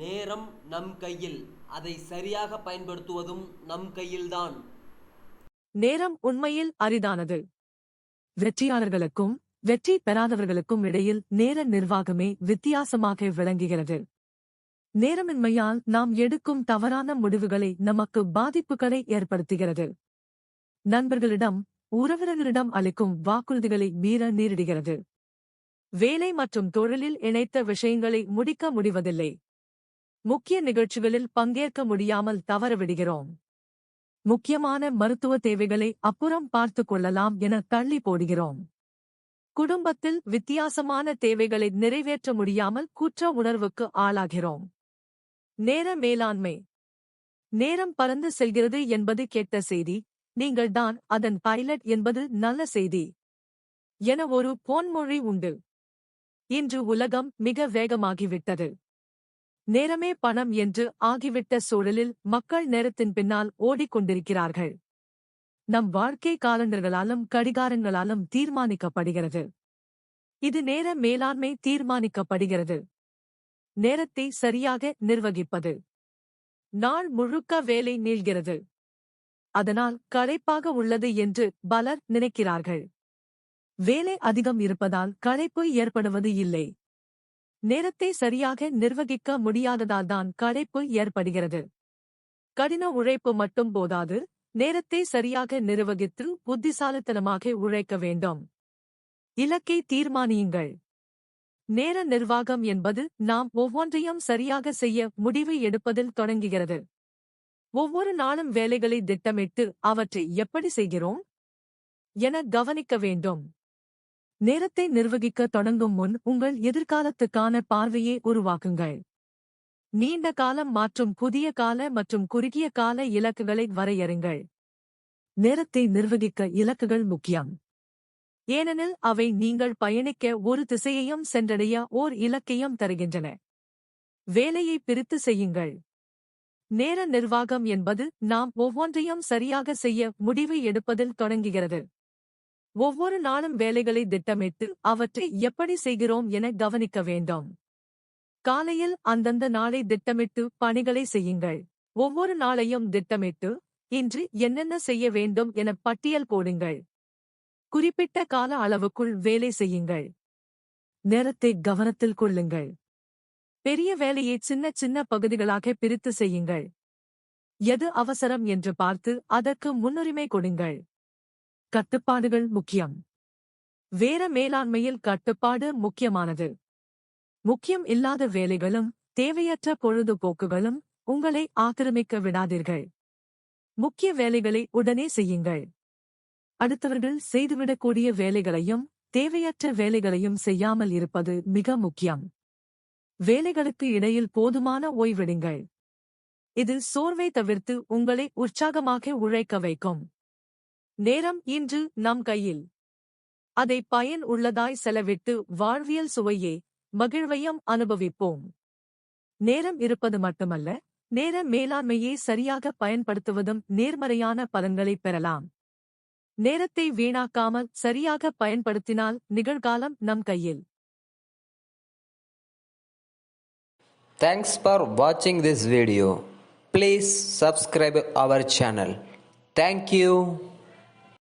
நேரம் நம் கையில். அதை சரியாக பயன்படுத்துவதும் நம் கையில்தான். நேரம் உண்மையில் அரிதானது. வெற்றியாளர்களுக்கும் வெற்றி பெறாதவர்களுக்கும் இடையில் நேர நிர்வாகமே வித்தியாசமாக விளங்குகிறது. நேரமின்மையால் நாம் எடுக்கும் தவறான முடிவுகளை நமக்கு பாதிப்புகளை ஏற்படுத்துகிறது. நண்பர்களிடம் உறவினர்களிடம் அளிக்கும் வாக்குறுதிகளை மீற நேரிடுகிறது. வேலை மற்றும் தொழிலில் இணைத்த விஷயங்களை முடிக்க முடிவதில்லை. முக்கிய நிகழ்ச்சிகளில் பங்கேற்க முடியாமல் தவறவிடுகிறோம். முக்கியமான மருத்துவ தேவைகளை அப்புறம் பார்த்துக் கொள்ளலாம் என தள்ளி போடுகிறோம். குடும்பத்தில் வித்தியாசமான தேவைகளை நிறைவேற்ற முடியாமல் குற்ற உணர்வுக்கு ஆளாகிறோம். நேர மேலாண்மை. நேரம் பறந்து செல்கிறது என்பது கெட்ட செய்தி நீங்கள் தான் அதன் பைலட் என்பது நல்ல செய்தி. என ஒரு பொன்மொழி உண்டு. இன்று உலகம் மிக வேகமாகிவிட்டது. நேரமே பணம் என்று ஆகிவிட்ட சூழலில் மக்கள் நேரத்தின் பின்னால் ஓடிக்கொண்டிருக்கிறார்கள். நம் வாழ்க்கை காலண்டர்களாலும் கடிகாரங்களாலும் தீர்மானிக்கப்படுகிறது. இது நேர மேலாண்மை தீர்மானிக்கப்படுகிறது. நேரத்தை சரியாக நிர்வகிப்பது. நாள் முழுக்க வேலை நீள்கிறது. அதனால் களைப்பாக உள்ளது என்று பலர் நினைக்கிறார்கள். வேலை அதிகம் இருப்பதால் களைப்பு ஏற்படுவது இல்லை. நேரத்தை சரியாக நிர்வகிக்க முடியாததால்தான் களைப்பு ஏற்படுகிறது. கடின உழைப்பு மட்டும் போதாது நேரத்தை சரியாக நிர்வகித்து புத்திசாலித்தனமாக உழைக்க வேண்டும். இலக்கை தீர்மானியுங்கள். நேர நிர்வாகம் என்பது நாம் ஒவ்வொன்றையும் சரியாக செய்ய முடிவு எடுப்பதில் தொடங்குகிறது. ஒவ்வொரு நாளும் வேலைகளை திட்டமிட்டு அவற்றை எப்படி செய்கிறோம்? என கவனிக்க வேண்டும். நேரத்தை நிர்வகிக்க தொடங்கும் முன் உங்கள் எதிர்காலத்துக்கான பார்வையை உருவாக்குங்கள். நீண்ட காலம் மற்றும் புதிய கால மற்றும் குறுகிய கால இலக்குகளை வரையறுங்கள். நேரத்தை நிர்வகிக்க இலக்குகள் முக்கியம். ஏனெனில் அவை நீங்கள் பயணிக்க ஒரு திசையையும் சென்றடைய ஓர் இலக்கையும் தருகின்றன. வேலையை பிரித்து செய்யுங்கள். நேர நிர்வாகம் என்பது நாம் ஒவ்வொன்றையும் சரியாக செய்ய முடிவு எடுப்பதில் தொடங்குகிறது. ஒவ்வொரு நாளும் வேலைகளை திட்டமிட்டு அவற்றை எப்படி செய்கிறோம் என கவனிக்க வேண்டும். காலையில் அந்தந்த நாளை திட்டமிட்டு பணிகளை செய்யுங்கள். ஒவ்வொரு நாளையும் திட்டமிட்டு இன்று என்னென்ன செய்ய வேண்டும் என பட்டியல் போடுங்கள். குறிப்பிட்ட கால அளவுக்குள் வேலை செய்யுங்கள். நேரத்தை கவனத்தில் கொள்ளுங்கள். பெரிய வேலையை சின்ன சின்ன பகுதிகளாக பிரித்து செய்யுங்கள். எது அவசரம் என்று பார்த்து அதற்கு முன்னுரிமை கொடுங்கள். கட்டுப்பாடுகள் முக்கியம். வேற மேலாண்மையில் கட்டுப்பாடு முக்கியமானது. முக்கியம் இல்லாத வேலைகளும் தேவையற்ற பொழுதுபோக்குகளும் உங்களை ஆக்கிரமிக்க விடாதீர்கள். முக்கிய வேலைகளை உடனே செய்யுங்கள். அடுத்தவர்கள் செய்துவிடக்கூடிய வேலைகளையும் தேவையற்ற வேலைகளையும் செய்யாமல் இருப்பது மிக முக்கியம். வேலைகளுக்கு இடையில் போதுமான ஓய்விடுங்கள். இது சோர்வை தவிர்த்து உங்களை உற்சாகமாக உழைக்க வைக்கும். நேரம் இன்று நம் கையில். அதை பயன் உள்ளதாய் செலவிட்டு வாழ்வியல் சுவையே மகிழ்வையும் அனுபவிப்போம். நேரம் இருப்பது மட்டுமல்ல நேர மேலாண்மையை சரியாக பயன்படுத்துவதும் நேர்மறையான பலன்களை பெறலாம். நேரத்தை வீணாக்காமல் சரியாக பயன்படுத்தினால் நிகழ்காலம் நம் கையில். தேங்க்ஸ் ஃபார் வாட்சிங் this video please subscribe our channel thank you.